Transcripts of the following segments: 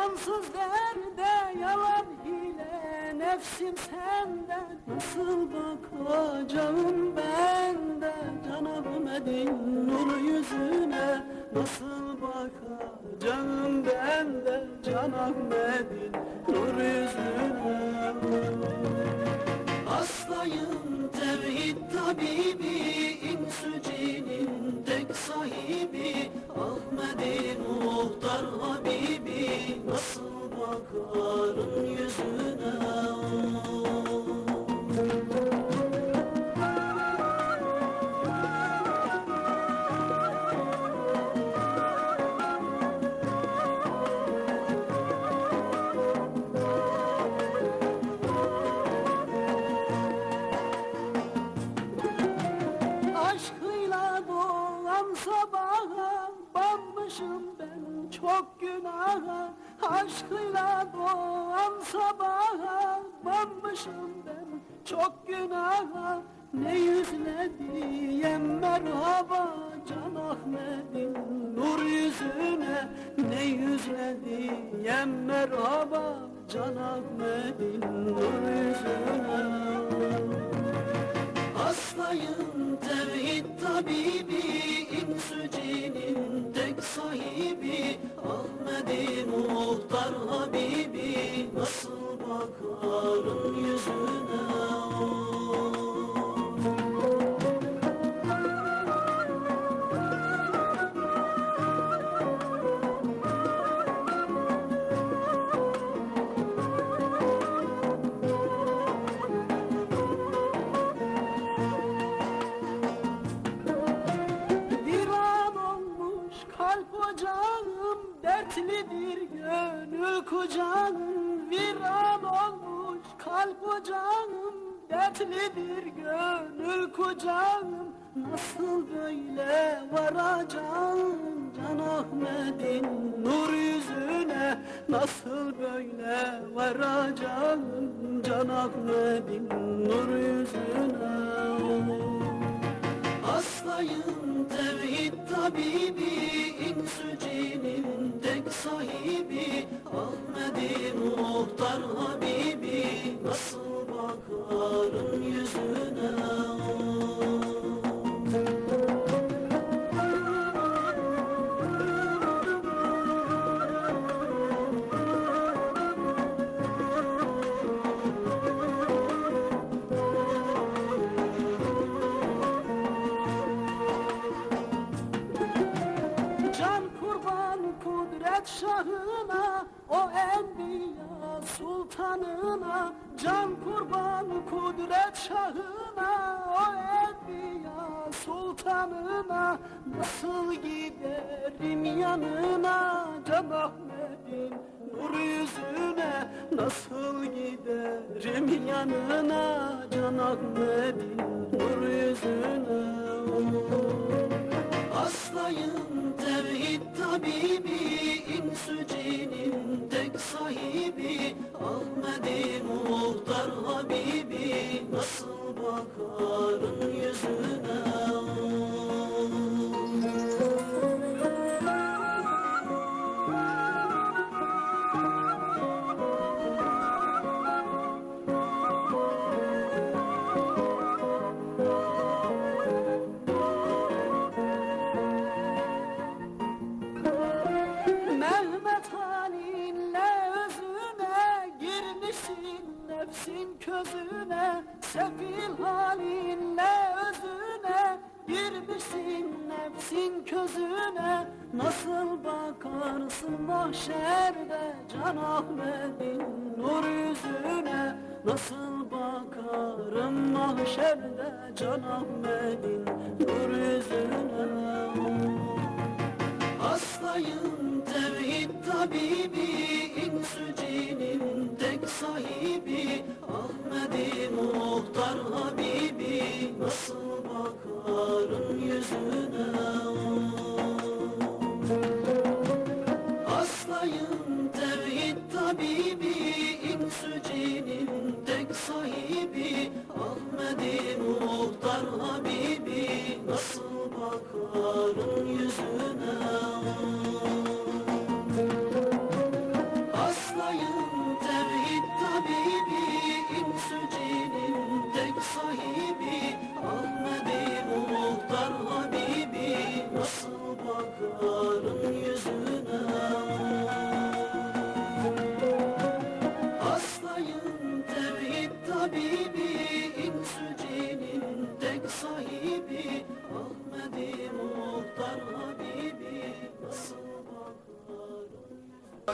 Cansız derde yalan hile Nefsim sende. Nasıl bakacağım ben de? Can Ahmet'in nur yüzüne. Nasıl bakacağım ben de? Can Ahmet'in nur yüzüne. Hastayım tevhid tabibi günaha Aşkıyla doğan sabaha Banmışım ben çok günaha. Ne yüzle diyem merhaba Can Ahmet'in nur yüzüne. Ne yüzle diyem merhaba Can Ahmet'in nur yüzüne. Hastayım tevhid tabibi ocağım Dertlidir gönül kucağım Viran olmuş. Kalp ocağım Dertlidir gönül kucağım. Nasıl böyle varacağım Can Ahmet'in nur yüzüne? Nasıl böyle varacağım Can Ahmet'in nur yüzüne? Hastayım tevhid tabibi muhtar kurban kudret şahına O enbiya sultanına Nasıl giderim yanına? Can Ahmet'in nur yüzüne Nasıl giderim yanına? Can Ahmet'in nur yüzüne. Hastayım tevhid tabibi İnsücinin tek sahibi Ahmet'in muhtar habibi Nasıl bakarım girmişsin nefsin közüne. Nasıl bakarsın mahşerde Can Ahmet'in nur yüzüne? Nasıl bakarım mahşerde Can Ahmet'in nur yüzüne? Hastayım tevhid tabibi Habibi İnsu cinin tek sahibi. Ahmedi Muhtar Habibi. Nasıl bakarım yüzüne? Hastayım tevhid tabibi İnsu cinin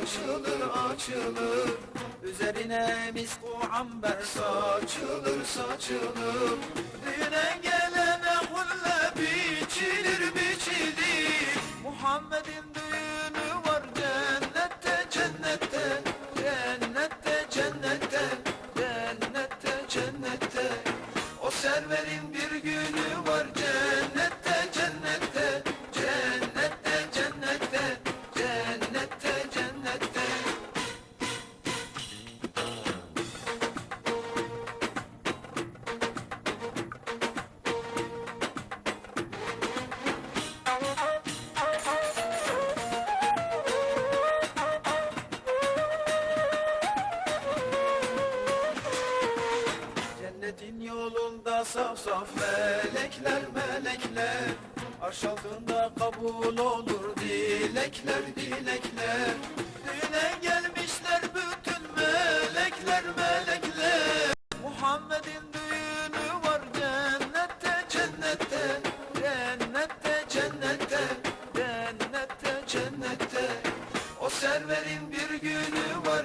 Açılır açılır. Üzerine misk o amber saçılır saçılır. Düğüne gelene hulle biçilir biçilir Muhammed'in düğünü var cennette cennette Cennette cennette Cennette cennette. O serverin bir günü saf melekler melekler. Arş altında kabul olur dilekler dilekler. Düğüne gelmişler bütün melekler melekler. Muhammed'in düğünü var cennette cennette. Cennette cennette. Cennette cennette. O serverin bir günü var